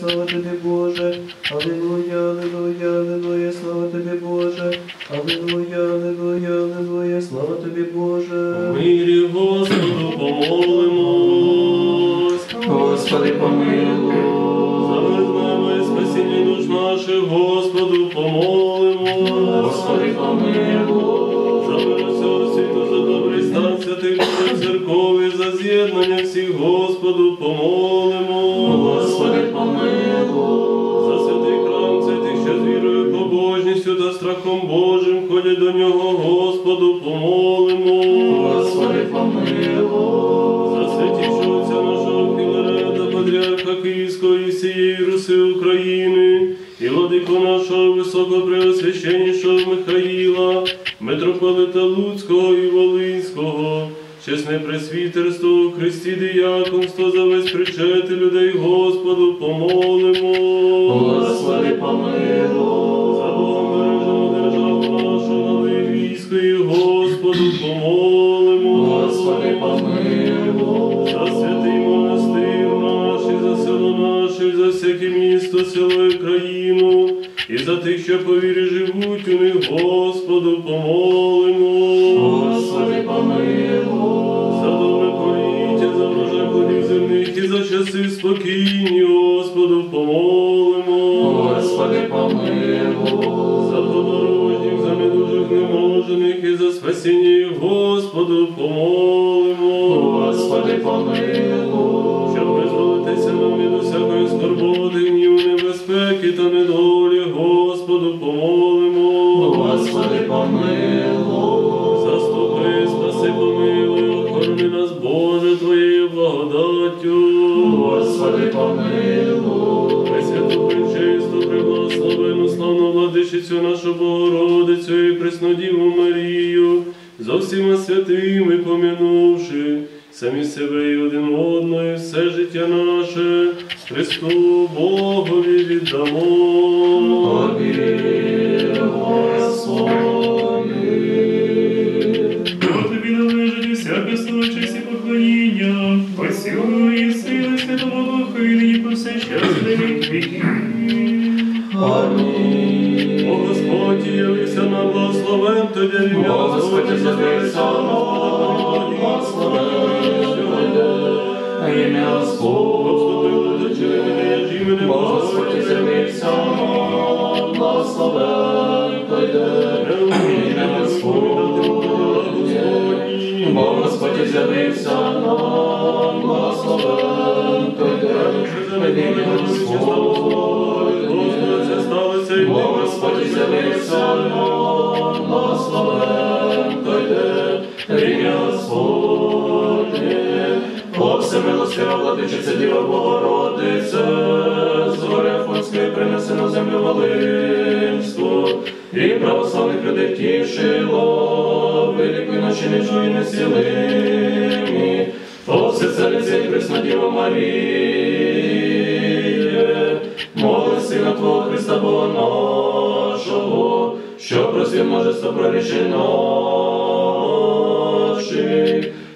Слава тобі, Боже, Аллилуйя, Аллилуйя, Аллилуйя, слава тобі, Боже, Аллилуйя, Аллилуйя, Аллилуйя, слава тобі, Боже. Мирі Господу помолимось. Господи, помилуй. За і спасіння душ наших, Господу помолимо. Господи, помилуй. За мир всього світу, за добрий стан святих Божих церков і за з'єднання всіх, Господу помолимо. Владику нашого високопреосвященнішого Михаїла, митрополита Луцького і Волинського, чесне пресвітерство у Христі діяконство за весь причети людей Господу помолимо. Господи, помилуй. Що по вірі живуть у них, Господу помолимо. Господи, помилуй. За добре поліття, за врожай плодів земних і за часи спокійні, Господу помолимо. Господи, помилуй. За подорожніх, за недужих неможених і за спасіння Господу помолимо. Господи, помилуй. Пресвяту чисту, преблагословену, славну владичицю нашу Богородицю і Преснодіву Марію, зо всіма святими помянувши, самі себе і один одного, і все життя наше, Христу Богові віддамо. Господи, з'явився нам, благословен ім'я Господь. Бо Господи, з'явився нам, благословен ім'я Господнє. О, всемилостива владичиця Діва Богородице, з принеси на землю Волинську, і православних людей тішило, великої наші нечуї несілимі, о, всецелиця і пресна Діва Маріє, моли Сина Твого Христа Бога нашого, що просив множество прорішень наших,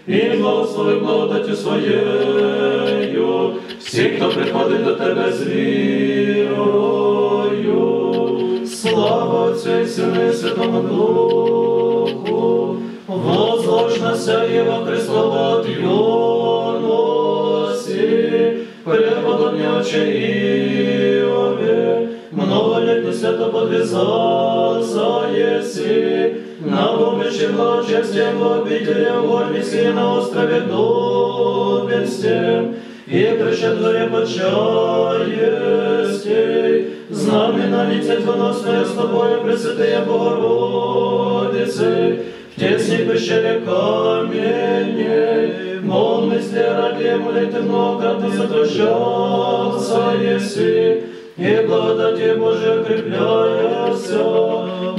і благослови благодаттю своєю, всі, хто приходить до тебе з вірою. Слава Отцю і Сину і Святому Духу, возложна Єва Христова от юності, преподобняче Иове, многолетний свято подвязался еси, на помощи благочестия в обители Вольвийской на острове Дубинсте, и пришед дворе почаестей, знамена лице двоносное с тобою, Пресвятая Богородицы, Птицы пищали камень, Мол, мысли ради молитвы многократно сокращался, если и благодати Божия укрепляешься,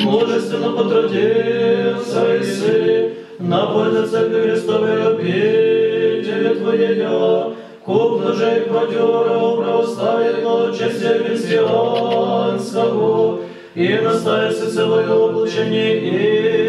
мужественно потрудился, если на пользу церкви Христовой обители Твоей я, Куб ножей продеру, православие благочестия христианского, и наставился целое облучение и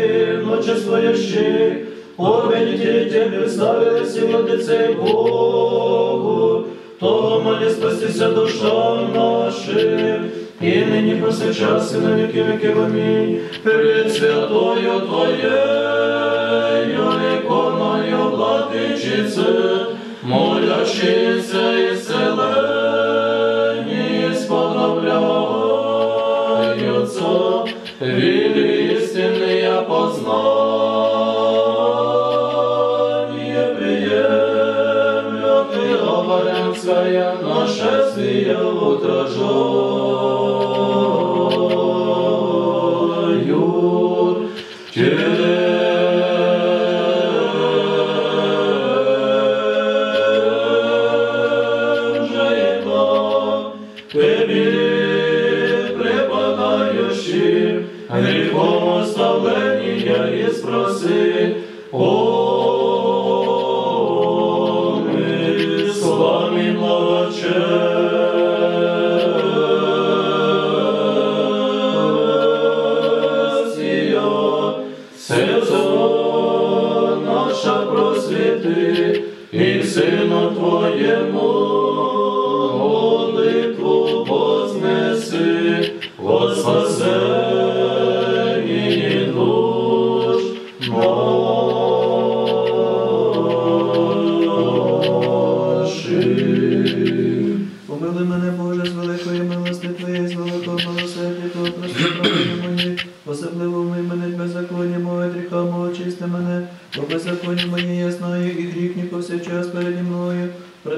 ночествующих, Победители тебе представились и владыцы Богу, то Господи, спастися душам нашим, і нині повсякчас і на віки віків. Амінь. Перед святою Твоєю іконою владичице, молящися і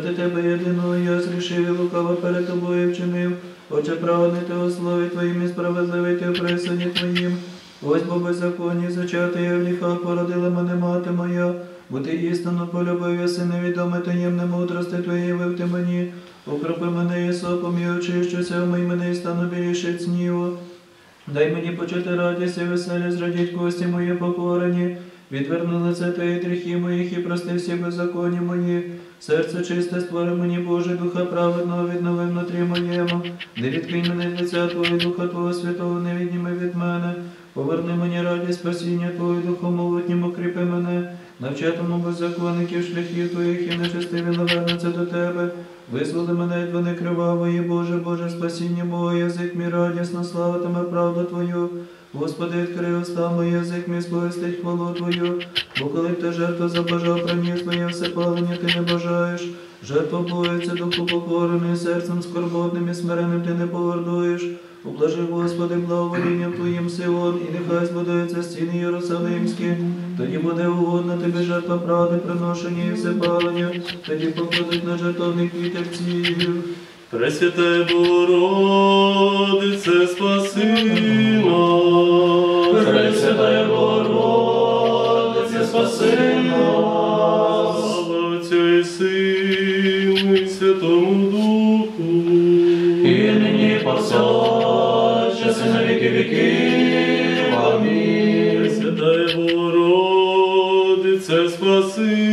Проти Тебе єдиного я зрішив і лукаво перед Тобою вчинив, Отче праведний Ти у слові Твоїм і справедливий Ти у присуді Твоїм. Ось бо беззаконні зачати я в гріхах породила мене мати моя, бо ти істинно полюбив, єси невідоме таємне мудрости Твоєї вив ти мені. Укропи мене єсопом і очищуся, вмий мене і стану біліше сніву. Дай мені почути радість і веселі, зрадіть кості мої покорені. Відверни лице Твої гріхи моїх і прости всі беззаконні мої. Серце чисте створи мені, Боже, духа праведного віднови внутрі моєму. Не відкинь мене від лиця Твого, Духа Твого Святого, не відніми від мене. Поверни мені радість спасіння Твого, Духом молоднім укріпи мене. Навчатиму беззаконників шляхів Твоїх і нечестиві навернуться до Тебе. Визволи мене від вини кривавої, Боже, Боже, спасіння мого, язик мій радісно славитиме правду Твою. Господи, відкрий уста мої, язик мій сповістить хвалу Твою, бо коли б ти жертву забажав, приніс моє всепалення, ти не бажаєш. Жертва боїться, духу покорений, серцем скорботним і смиренним ти не погордуєш. Ублажи, Господи, благоволінням Твоїм Сион, і нехай збудуються стіни Єрусалимські. Тоді буде угодно тобі жертва правди, приношення і всепалення, тоді покладуть на жертовник вітерців. Пресвятая Богородице, спаси нас. Пресвятая Богородице, спаси нас. Слава Отцю і Сину і Святому Духу. І нині повсякчас і на віки віків. Амінь. Пресвятая Богородице, спаси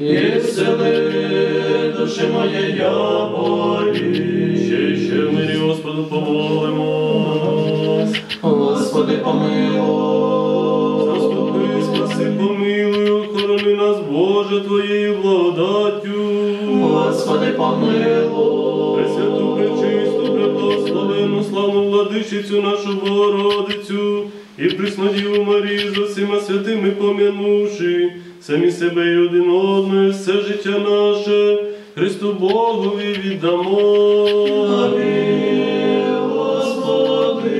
озлобленіє, і сили душі моє я болі. Ще ще в мирі Господу помолимо. Господи, помилуй. Заступи, спаси, помилуй, охорони нас, Боже, Твоєю благодаттю. Господи, помилуй. Пресвяту, пречисту, преблагословену, славну владичицю нашу Богородицю і Преснодіву Марію з усіма святими пом'янувши, самі себе і один одного, все життя наше, Христу Богові віддамо. Господи.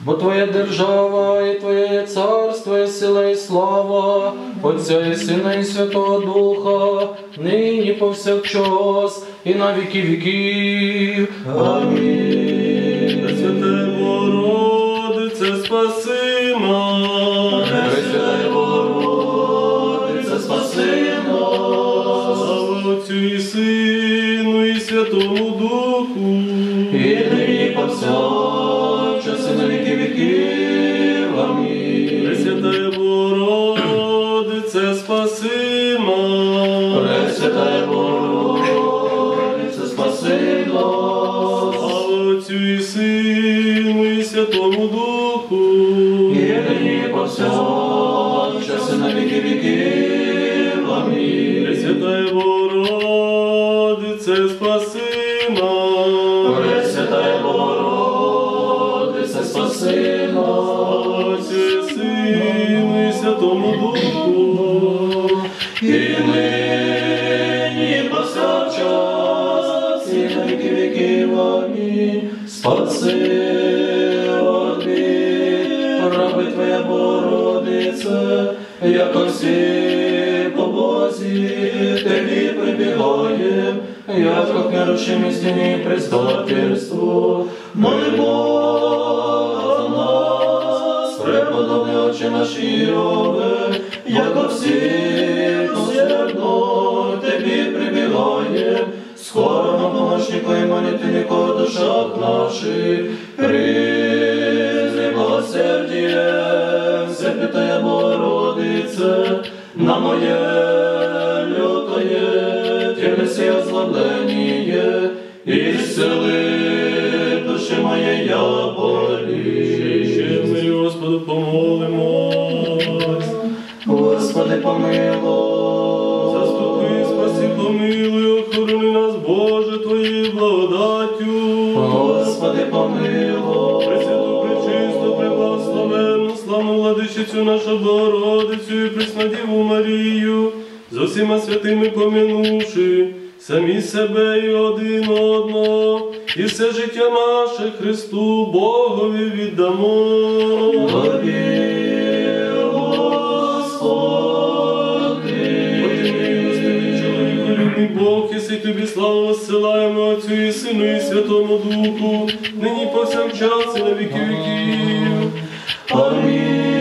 Бо Твоя держава і Твоє царство, і сила, і слава, Отця і Сина, і Святого Духа, нині повсякчас, і на віки віків. Амінь. Пресвяте Богородице, спаси І нині повсякчас і на віки віків. Амінь. Пресвятая Богородице, спаси нас. Пресвятая Богородице, спаси нас. Слава Отцю і Сину, і Святому Духу. І нині повсякчас і на віки віків. Амінь. Пресвятая Богородице, спаси спаси нас. Отцю і Сину, і Святому Духу. І нині повсякчас, і на віки віків. Спаси, раби Твоя Богородице, як всі по Бозі, Тобі прибігаєм, як к нерушимій стіні предстательству. Молимо очі наші Йове, як всі посердно Тобі прибігаєм, скоро на помощнику і молитвеннику душах наших, призри милосердіє, Всепитая Богородице, на моє лютоє, тілесі озлоблення, і сили душі моєї я болі. Господу, помолимось. Нашу Богородицю і Преснодіву Марію, з усіма святими помянувши, самі себе і один одного, і все життя наше Христу Богові віддамо. Бог, єси тобі славу зсилаємо Отцю і Сину і Святому Духу, нині повсякчас і на віки віків. Амінь.